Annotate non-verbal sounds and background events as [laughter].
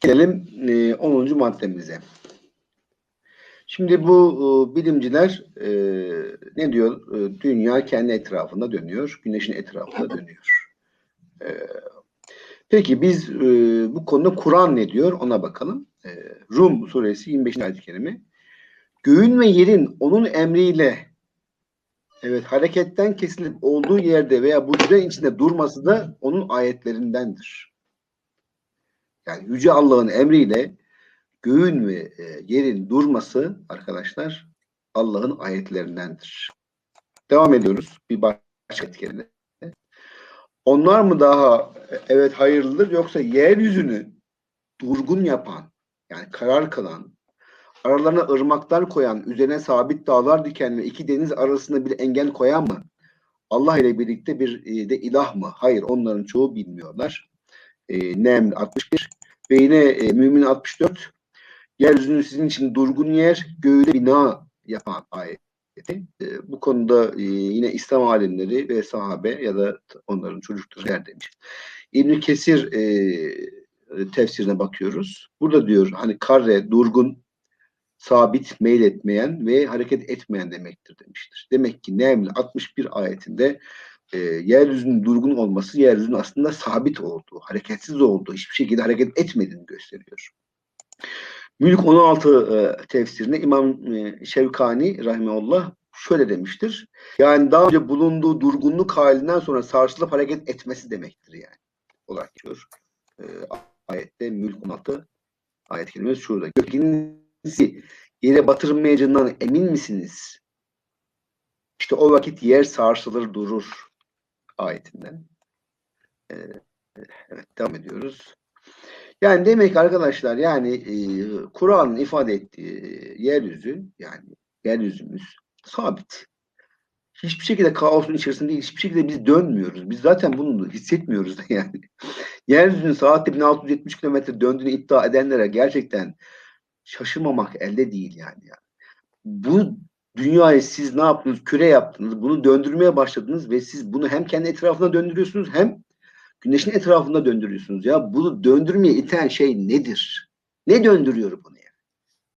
Gelelim e, 10. maddemize. Şimdi bu e, bilimciler e, ne diyor? E, dünya kendi etrafında dönüyor, güneşin etrafında dönüyor. E, peki biz e, bu konuda Kur'an ne diyor? Ona bakalım. E, Rum suresi 25. ayet-i kerime. Göğün ve yerin onun emriyle evet hareketten kesilip olduğu yerde veya bu düzen içinde durması da onun ayetlerindendir. Yani Yüce Allah'ın emriyle göğün ve e, yerin durması arkadaşlar Allah'ın ayetlerindendir. Devam ediyoruz bir başka etkilere. Onlar mı daha e, evet hayırlıdır yoksa yeryüzünü durgun yapan yani karar kılan aralarına ırmaklar koyan, üzerine sabit dağlar diken ve iki deniz arasında bir engel koyan mı? Allah ile birlikte bir e, de ilah mı? Hayır, onların çoğu bilmiyorlar. E, Neml 61 ve e, Mümin 64 yeryüzünü sizin için durgun yer, göğüde bina yapan ayeti. E, bu konuda e, yine İslam alimleri ve sahabe ya da onların çocukları der demiş. İbn Kesir e, tefsirine bakıyoruz. Burada diyor hani karre, durgun, sabit, meyletmeyen ve hareket etmeyen demektir demiştir. Demek ki Neml 61 ayetinde e, yeryüzünün durgun olması yeryüzünün aslında sabit olduğu, hareketsiz olduğu, hiçbir şekilde hareket etmediğini gösteriyor. Mülk 16 e, tefsirinde İmam e, Şevkani Rahimeullah şöyle demiştir. Yani daha önce bulunduğu durgunluk halinden sonra sarsılıp hareket etmesi demektir yani. Olarak geçiyor. E, ayette Mülk 16 ayet kelimesi şurada. Gökinizi yere batırmayacağından emin misiniz? İşte o vakit yer sarsılır durur ayetinden. Ee, evet devam ediyoruz. Yani demek arkadaşlar yani e, Kur'an'ın ifade ettiği yeryüzü yani yeryüzümüz sabit. Hiçbir şekilde kaosun içerisinde değil, hiçbir şekilde biz dönmüyoruz. Biz zaten bunu hissetmiyoruz da [laughs] yani. Yeryüzünün saatte 1670 kilometre döndüğünü iddia edenlere gerçekten şaşırmamak elde değil yani. yani. Bu dünyayı siz ne yaptınız? Küre yaptınız. Bunu döndürmeye başladınız ve siz bunu hem kendi etrafına döndürüyorsunuz hem güneşin etrafında döndürüyorsunuz. Ya bunu döndürmeye iten şey nedir? Ne döndürüyor bunu?